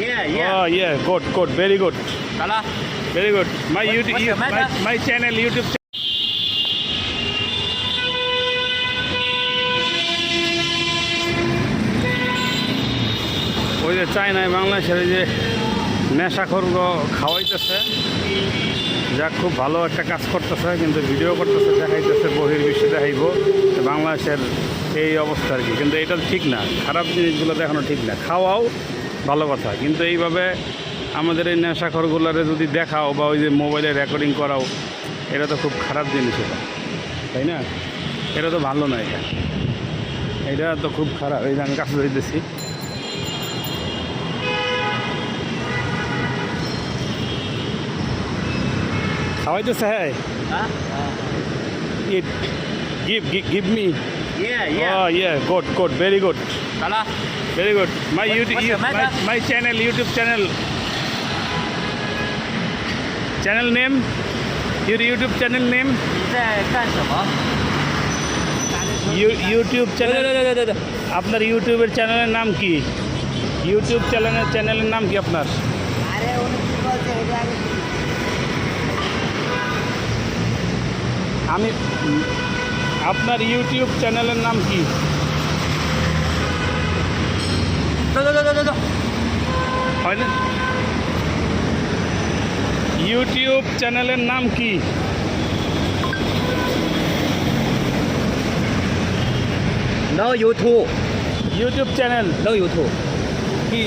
Yeah, yeah. Oh, yeah, good, good, very good, Salah. very good. My What- YouTube, your my, my channel, YouTube. channel. ওই যে চায়নায় বাংলাদেশের এই যে নেশাখোর খাওয়াইতেছে যা খুব ভালো একটা কাজ করতেছে কিন্তু ভিডিও করতেছে দেখাইতেছে বহির বিশ্বে দেখাইব বাংলাদেশের এই অবস্থা আর কি কিন্তু এটা ঠিক না খারাপ জিনিসগুলো দেখানো ঠিক না খাওয়াও ভালো কথা। কিন্তু এইভাবে আমাদের এই নেশাখরগুলারে যদি দেখাও বা ওই যে মোবাইলে রেকর্ডিং করাও এটা তো খুব খারাপ জিনিস এটা তাই না? এটা তো ভালো না এটা। এটা তো খুব খারাপ এই যে আমি কাছে ধরতেছি খাওয়াইতেছে হ্যাঁ? give give, give me. Yeah, yeah. Oh yeah, good, good, very good, Salah. very good. My What- YouTube, what's your my, matter? my channel, YouTube channel. Channel name? Your YouTube channel name? 你在干什么？ You, YouTube 对 channel. 对对对对对。 আপনার ইউটিউবের চ্যানেলের নাম কি YouTube চ্যানেলের চ্যানেলের নাম কি আপনার আরে উনি কি বলছে এটা আগে আমি আপনার ইউটিউব চ্যানেলের নাম কি 走走走走走走。 হয় না ইউটিউব চ্যানেলের নাম কি No YouTube. YouTube channel No YouTube. কি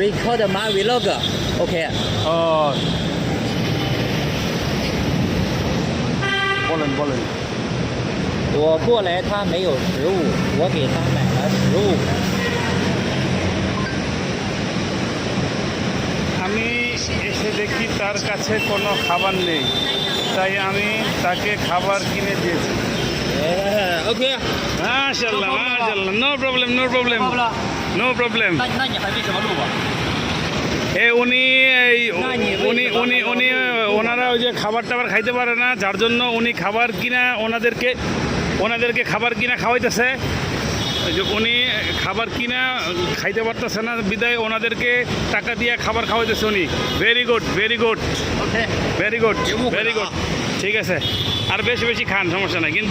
Record my vlog. Okay. ও বলেন বলেন 我过来，他没有食物，我给他买了食物。 তার কাছে কোনো খাবার নেই। তাই আমি তাকে খাবার কিনে দিয়েছি। No. Problem no. Problem no problem উনি এই উনি উনি উনি ওনারা ওই যে খাবার টাবার খাইতে পারে না যার জন্য উনি খাবার কিনা ওনাদেরকে ওনাদেরকে খাবার কিনা খাওয়াইতেছে। যে উনি খাবার কিনা খাইতে পারতেছে না বিদায় ওনাদেরকে টাকা দিয়ে খাবার খাওয়াইতেছে উনি। Very good very good very good very good ঠিক আছে। আর বেশি বেশি খান সমস্যা নাই। কিন্তু